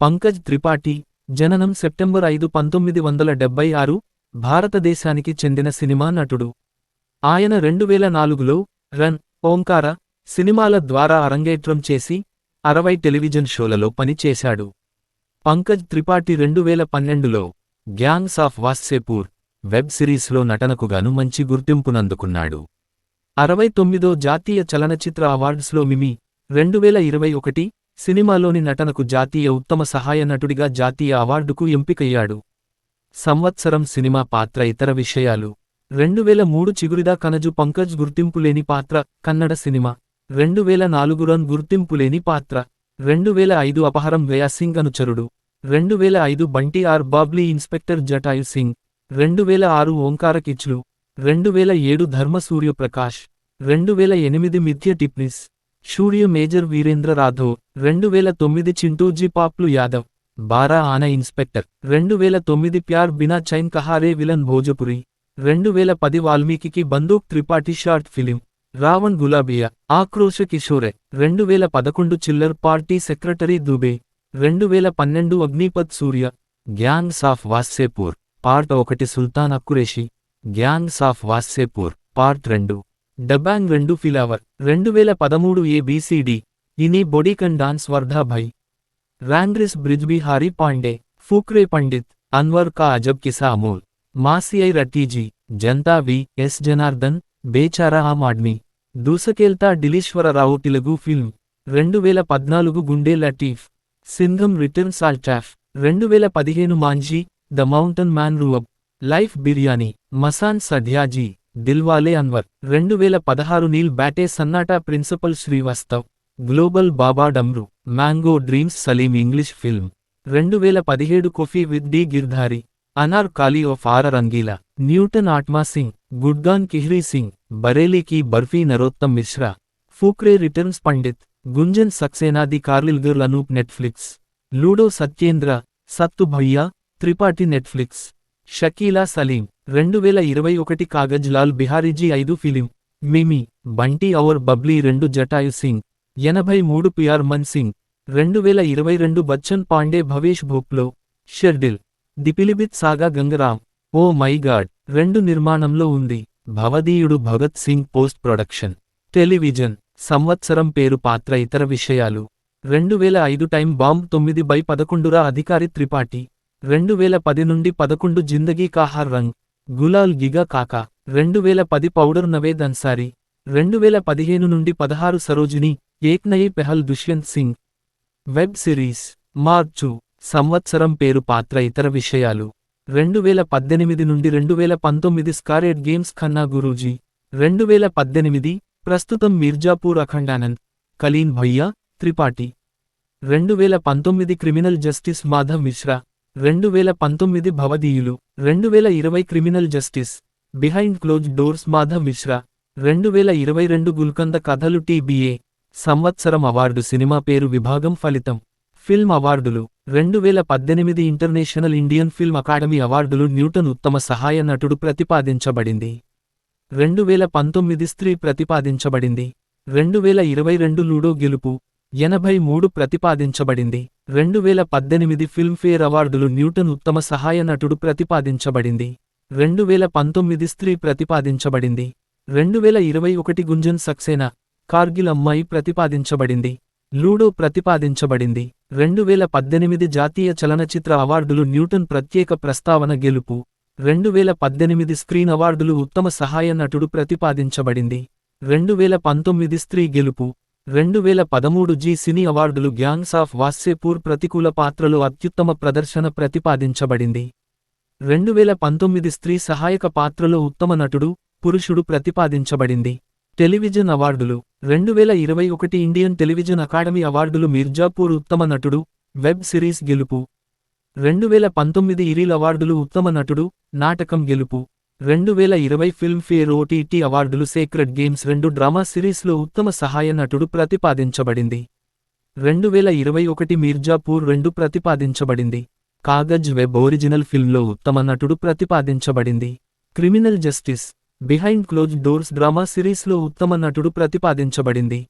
పంకజ్ త్రిపాఠి జననం సెప్టెంబర్ ఐదు పంతొమ్మిది వందల డెబ్బై ఆరు భారతదేశానికి చెందిన సినిమా నటుడు. ఆయన రెండువేల నాలుగులో రన్ ఓంకార సినిమాల ద్వారా అరంగేట్రం చేసి అరవై టెలివిజన్ షోలలో పనిచేశాడు. పంకజ్ త్రిపాఠి రెండువేల పన్నెండులో గ్యాంగ్స్ ఆఫ్ వాస్సేపూర్ వెబ్ సిరీస్లో నటనకుగాను మంచి గుర్తింపునందుకున్నాడు. అరవై తొమ్మిదో జాతీయ చలనచిత్ర అవార్డ్స్లో మిమి రెండువేల ఇరవై ఒకటి సినిమాలోని నటనకు జాతీయ ఉత్తమ సహాయ నటుడిగా జాతీయ అవార్డుకు ఎంపికయ్యాడు. సంవత్సరం సినిమా పాత్ర ఇతర విషయాలు. రెండువేల మూడు చిగురిదా కనజు పంకజ్ గుర్తింపులేని పాత్ర కన్నడ సినిమా. రెండువేల నాలుగు రన్ గుర్తింపులేని పాత్ర. రెండువేల ఐదు అపహరం వేయాసింగ్ అనుచరుడు. రెండువేల ఐదు బంటి ఆర్ బాబ్లీ ఇన్స్పెక్టర్ జటాయు సింగ్. రెండువేల ఆరు ఓంకార కిచ్లు. రెండువేల ఏడు ధర్మ సూర్యప్రకాష్. రెండువేల ఎనిమిది మిథ్య టిప్నిస్. షూర్య మేజర్ వీరేంద్ర రాధో రెండు వేల తొమ్మిది చింటూజీ పాప్లు యాదవ్ బారా ఆన ఇన్స్పెక్టర్ రెండు వేల తొమ్మిది ప్యార్ బినా చైన్ కహారే విలన్ భోజపురి రెండు వేల పది వాల్మీకి బందూక్ త్రిపాఠి షార్ట్ ఫిలిం రావణ్ గులాబియా ఆక్రోశ కిషోరే రెండువేల పదకొండు చిల్లర్ పార్టీ సెక్రటరీ దుబే రెండువేల పన్నెండు Agneepath Surya gangs of Wasseypur part ఒకటి Sultan Qureshi gangs of Wasseypur part రెండు. డబ్బాంగ్ రెండు ఫిలావర్ రెండువేల పదమూడు ABCD any body can dance Vardha Bhai. రాంగ్రిస్ Brijbihari Pandey Fukrey Pandit Anwar Ka Ajab Kissa Amol మాసిఐ రట్టీజీ Janta V S Janardan Bechara Aam Aadmi. దూసకేల్తా డిలీశ్వరరావు Telugu film రెండువేల పద్నాలుగు గుండె లటీఫ్ సింధం రిటర్న్ సాల్టాఫ్ రెండు రెండువేల పదిహేను మాంజీ ద మౌంటన్ మ్యాన్ రూఅబ్. లైఫ్ బిర్యానీ మసాన్ సధ్యాజీ దిల్వాలే అన్వర్. రెండువేల పదహారు Nil Battey Sannata principal Srivastav global Baba డమ్రు mango dreams Salim English film. రెండు వేల పదిహేడు coffee with D గిర్ధారి Anaarkali of Aarah Rangeela Newton Atma Singh Gurgaon Kirori Singh Bareilly Ki Barfi Narottam Mishra Fukrey returns Pandit Gunjan Saxena the Kargil girl Anoop Netflix Ludo Satyendra Sattu Bhaiya Tripathi Netflix Shakeela Salim. రెండువేల ఇరవై ఒకటి కాగజ్ లాల్ బిహారీజీ ఐదు film Mimi Bunty అవర్ బబ్లీ రెండు జటాయు సింగ్ ఎనభై మూడు PR Mann Singh రెండువేల ఇరవై రెండు బచ్చన్ పాండే భవేష్ భోప్లో షెర్డిల్ దిపిలిబిత్ సాగా గంగరామ్ ఓ మై గాడ్ రెండు నిర్మాణంలో ఉంది Bhavadeeyudu Bhagat Singh post production television సంవత్సరం పేరు పాత్ర ఇతర విషయాలు రెండువేల ఐదు టైం బాంబ్ తొమ్మిది బై పదకొండురా అధికారి త్రిపాఠి రెండువేల పది నుండి పదకొండు జిందగీ కాహార్ రంగ్ గులాల్ గిగా కాక రెండు వేల పది పౌడర్ నవేద్ అన్సారీ రెండువేల పదిహేను నుండి పదహారు సరోజిని ఏక్నయి పెహల్ దుష్యంత్ సింగ్. వెబ్ సిరీస్ మార్చు సంవత్సరం పేరు పాత్ర ఇతర విషయాలు. రెండు వేల పద్దెనిమిది నుండి రెండు వేల పంతొమ్మిది స్కారెట్ గేమ్స్ ఖన్నా గురూజీ. రెండు వేల పద్దెనిమిది ప్రస్తుతం మీర్జాపూర్ అఖండానంద్ కలీన్ భయ్యా త్రిపాఠి. రెండు వేల పంతొమ్మిది క్రిమినల్ జస్టిస్ మాధవ్ మిశ్రా. రెండువేల పంతొమ్మిది భవదీయులు రెండువేల ఇరవై criminal justice behind closed doors Madhav Mishra రెండువేల ఇరవై రెండు గుల్కంద కథలు టీబీఏ సంవత్సరం అవార్డు సినిమా పేరు విభాగం ఫలితం ఫిల్మ్ అవార్డులు రెండువేల పద్దెనిమిది ఇంటర్నేషనల్ ఇండియన్ ఫిల్మ్ అకాడమీ అవార్డులు న్యూటన్ ఉత్తమ సహాయ నటుడు ప్రతిపాదించబడింది. రెండువేల పంతొమ్మిది స్త్రీ ప్రతిపాదించబడింది. రెండువేల ఇరవై రెండు లూడో గెలుపు ఎనభై మూడు ప్రతిపాదించబడింది. రెండువేల పద్దెనిమిది ఫిల్మ్ఫేర్ అవార్డులు న్యూటన్ ఉత్తమ సహాయ నటుడు ప్రతిపాదించబడింది. రెండువేల పంతొమ్మిది స్త్రీ ప్రతిపాదించబడింది. రెండువేల ఇరవై ఒకటి గుంజన్ సక్సేనా కార్గిల్ అమ్మాయి ప్రతిపాదించబడింది. లూడో ప్రతిపాదించబడింది. రెండువేల పద్దెనిమిది జాతీయ చలనచిత్ర అవార్డులు న్యూటన్ ప్రత్యేక ప్రస్తావన గెలుపు. రెండువేల పద్దెనిమిది స్క్రీన్ అవార్డులు ఉత్తమ సహాయ నటుడు ప్రతిపాదించబడింది. రెండువేల పంతొమ్మిది స్త్రీ గెలుపు. రెండువేల పదమూడు జీ సినీ అవార్డులు గ్యాంగ్స్ ఆఫ్ వాస్సేపూర్ ప్రతికూల పాత్రలో అత్యుత్తమ ప్రదర్శన ప్రతిపాదించబడింది. రెండువేల పంతొమ్మిది స్త్రీ సహాయక పాత్రలో ఉత్తమ నటుడు పురుషుడు ప్రతిపాదించబడింది. టెలివిజన్ అవార్డులు రెండువేల ఇరవై ఒకటి ఇండియన్ టెలివిజన్ అకాడమీ అవార్డులు మిర్జాపూర్ ఉత్తమ నటుడు వెబ్ సిరీస్ గెలుపు. రెండువేల పంతొమ్మిది ఇరీల్ అవార్డులు ఉత్తమ నటుడు నాటకం గెలుపు. రెండువేల ఇరవై ఫిల్మ్ఫేర్ ఓటీటీ అవార్డులు సేక్రెడ్ గేమ్స్ రెండు డ్రామా సిరీస్లో ఉత్తమ సహాయ నటుడు ప్రతిపాదించబడింది. రెండువేల ఇరవై ఒకటి మీర్జాపూర్ రెండు ప్రతిపాదించబడింది. కాగజ్ వెబ్ ఒరిజినల్ ఫిల్మ్లో ఉత్తమ నటుడు ప్రతిపాదించబడింది. Criminal justice behind closed doors drama సిరీస్లో ఉత్తమ నటుడు ప్రతిపాదించబడింది.